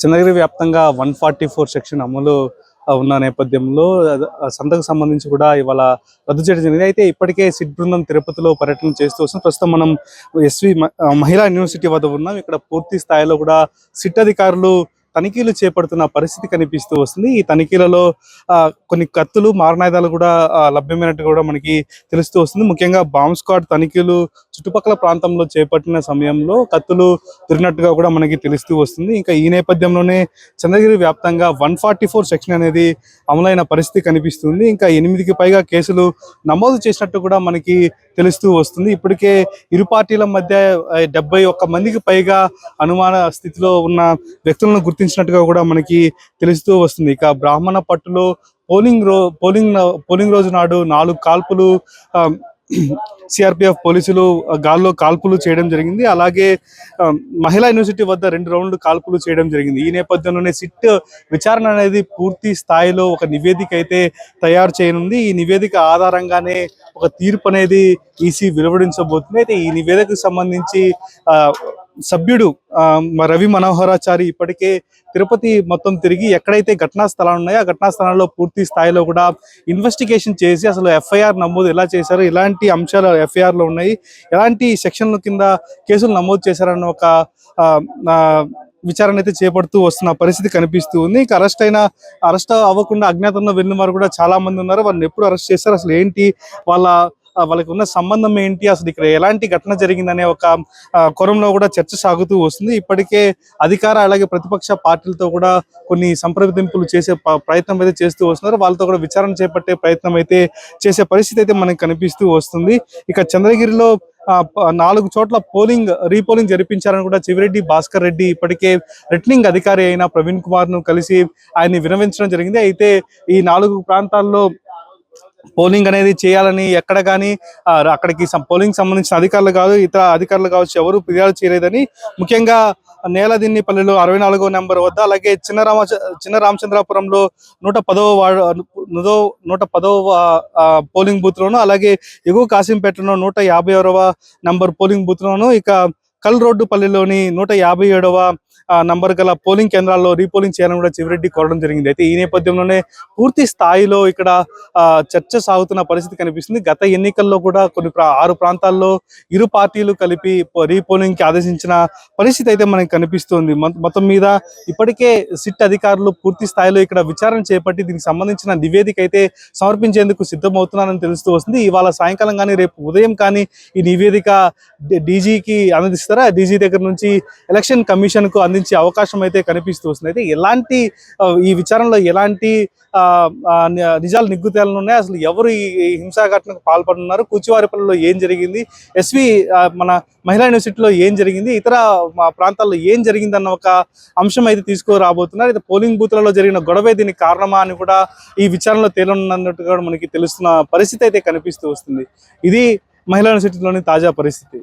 చంద్రగిరి వ్యాప్తంగా one forty four section అమలు ఉన్న నేపథ్యంలో సంతకు సంబంధించి కూడా ఇవాళ రద్దు చేయడం జరిగింది. అయితే ఇప్పటికే సిట్ బృందం తిరుపతిలో పర్యటన చేస్తూ వస్తుంది. ప్రస్తుతం మనం ఎస్వి మహిళా యూనివర్సిటీ వద్ద ఉన్నాం. ఇక్కడ పూర్తి స్థాయిలో కూడా సిట్ అధికారులు తనిఖీలు చేపడుతున్న పరిస్థితి కనిపిస్తూ వస్తుంది. ఈ తనిఖీలలో కొన్ని కత్తులు మారణాయుధాలు కూడా లభ్యమైనట్టు కూడా మనకి తెలుస్తూ వస్తుంది. ముఖ్యంగా బాంబ్ స్క్వాడ్ తనిఖీలు చుట్టుపక్కల ప్రాంతంలో చేపట్టిన సమయంలో కత్తులు దొరికినట్టుగా కూడా మనకి తెలుస్తూ వస్తుంది. ఇంకా ఈ నేపథ్యంలోనే చంద్రగిరి వ్యాప్తంగా వన్ ఫార్టీ ఫోర్ సెక్షన్ అనేది అమలైన పరిస్థితి కనిపిస్తుంది. ఇంకా ఎనిమిదికి పైగా కేసులు నమోదు చేసినట్టు కూడా మనకి తెలుస్తూ వస్తుంది. ఇప్పటికే ఇరు పార్టీల మధ్య డెబ్బై ఒక్క మందికి పైగా అనుమాన స్థితిలో ఉన్న వ్యక్తులను గుర్తించినట్టుగా కూడా మనకి తెలుస్తూ వస్తుంది. ఇక బ్రాహ్మణ పట్టులో పోలింగ్ రో పోలింగ్ పోలింగ్ రోజు నాడు నాలుగు కాల్పులు సిఆర్పిఎఫ్ పోలీసులు గాల్లో కాల్పులు చేయడం జరిగింది. అలాగే మహిళా యూనివర్సిటీ వద్ద రెండు రౌండ్లు కాల్పులు చేయడం జరిగింది. ఈ నేపథ్యంలోనే సిట్ విచారణ అనేది పూర్తి స్థాయిలో ఒక నివేదిక అయితే తయారు చేయనుంది. ఈ నివేదిక ఆధారంగానే ఒక తీర్పు అనేది ఈసీ వెలువడించబోతుంది. అయితే ఈ నివేదికకు సంబంధించి ఆ, సభ్యుడు ఆ, రవి మనోహరాచారి ఇప్పటికే తిరుపతి మొత్తం తిరిగి ఎక్కడైతే ఘటనా స్థలాలు ఉన్నాయో ఆ ఘటనా స్థలాల్లో పూర్తి స్థాయిలో కూడా ఇన్వెస్టిగేషన్ చేసి అసలు ఎఫ్ఐఆర్ నమోదు ఎలా చేశారు ఎలాంటి అంశాలు ఎఫ్ఐఆర్లో ఉన్నాయి ఎలాంటి సెక్షన్ల కింద కేసులు నమోదు చేశారన్న ఒక ఆ, విచారణ అయితే చేపడుతూ వస్తున్న పరిస్థితి కనిపిస్తూ ఉంది. ఇంకా అరెస్ట్ అయిన అరెస్ట్ అవ్వకుండా అజ్ఞాతంలో వెళ్ళిన వారు కూడా చాలా మంది ఉన్నారు. వాళ్ళని ఎప్పుడు అరెస్ట్ చేస్తారు అసలు ఏంటి? వాళ్ళ వాళ్ళకి ఉన్న సంబంధం ఏంటి? అసలు ఇక్కడ ఎలాంటి ఘటన జరిగిందనే ఒక ఆ, కూడా చర్చ సాగుతూ వస్తుంది. ఇప్పటికే అధికార అలాగే ప్రతిపక్ష పార్టీలతో కూడా కొన్ని సంప్రదింపులు చేసే ప్రయత్నం అయితే చేస్తూ వస్తున్నారు. వాళ్ళతో కూడా విచారణ చేపట్టే ప్రయత్నం అయితే చేసే పరిస్థితి అయితే మనకు కనిపిస్తూ వస్తుంది. ఇక చంద్రగిరిలో నాలుగు చోట్ల పోలింగ్ రీపోలింగ్ జరిపించారని కూడా చివిరెడ్డి భాస్కర్ రెడ్డి ఇప్పటికే రిటర్నింగ్ అధికారి అయిన ప్రవీణ్ కుమార్ను కలిసి ఆయన్ని వినవించడం జరిగింది. అయితే ఈ నాలుగు ప్రాంతాల్లో పోలింగ్ అనేది చేయాలని ఎక్కడ కానీ అక్కడికి పోలింగ్ సంబంధించిన అధికారులు కాదు ఇతర అధికారులు కావచ్చు ఎవరు ఫిర్యాదు చేయలేదని. ముఖ్యంగా నేలదిన్నిపల్లిలో అరవై నాలుగో నెంబర్ వద్ద అలాగే చిన్న రామ చిన్న రామచంద్రాపురంలో నూట పదవ వార్డు నూట పదవ పోలింగ్ బూత్ లోను అలాగే ఎగువ కాసింపేటలో నూట యాభై ఆరవ నంబర్ పోలింగ్ బూత్ లోను ఇక కల్ రోడ్డుపల్లిలోని నూట యాభై ఏడవ నంబర్ గల పోలింగ్ కేంద్రాల్లో రీపోలింగ్ చేయాలని కూడా చివరెడ్డి కోరడం జరిగింది. అయితే ఈ నేపథ్యంలోనే పూర్తి స్థాయిలో ఇక్కడ ఆ, చర్చ సాగుతున్న పరిస్థితి కనిపిస్తుంది. గత ఎన్నికల్లో కూడా కొన్ని ఆరు ప్రాంతాల్లో ఇరు పార్టీలు కలిపి రీపోలింగ్కి ఆదేశించిన పరిస్థితి అయితే మనకి కనిపిస్తుంది. మొత్తం మీద ఇప్పటికే సిట్ అధికారులు పూర్తి స్థాయిలో ఇక్కడ విచారణ చేపట్టి దీనికి సంబంధించిన నివేదిక అయితే సమర్పించేందుకు సిద్ధమవుతున్నారని తెలుస్తూ వస్తుంది. ఇవాళ సాయంకాలం కానీ రేపు ఉదయం కానీ ఈ నివేదిక డీజీకి అందిస్తారా డీజీ దగ్గర నుంచి ఎలక్షన్ కమిషన్కు అందించే అవకాశం అయితే కనిపిస్తూ వస్తుంది. అయితే ఎలాంటి ఈ విచారణలో ఎలాంటి ఆ, నిజాలు నిగ్గుతేలను ఉన్నాయి? అసలు ఎవరు ఈ హింసాఘటనకు హింసా ఘటనకు పాల్పడుతున్నారు? కూచివారిపల్లిలో ఏం జరిగింది? ఎస్వి మన మహిళా యూనివర్సిటీలో ఏం జరిగింది? ఇతర మా ప్రాంతాల్లో ఏం జరిగింది అన్న ఒక అంశం అయితే తీసుకురాబోతున్నారు. అయితే పోలింగ్ బూత్లలో జరిగిన గొడవే దీనికి కారణమా అని కూడా ఈ విచారణలో తేలనున్నట్టుగా మనకి తెలుస్తున్న పరిస్థితి అయితే కనిపిస్తూ వస్తుంది. ఇది మహిళా యూనివర్సిటీలోని తాజా పరిస్థితి.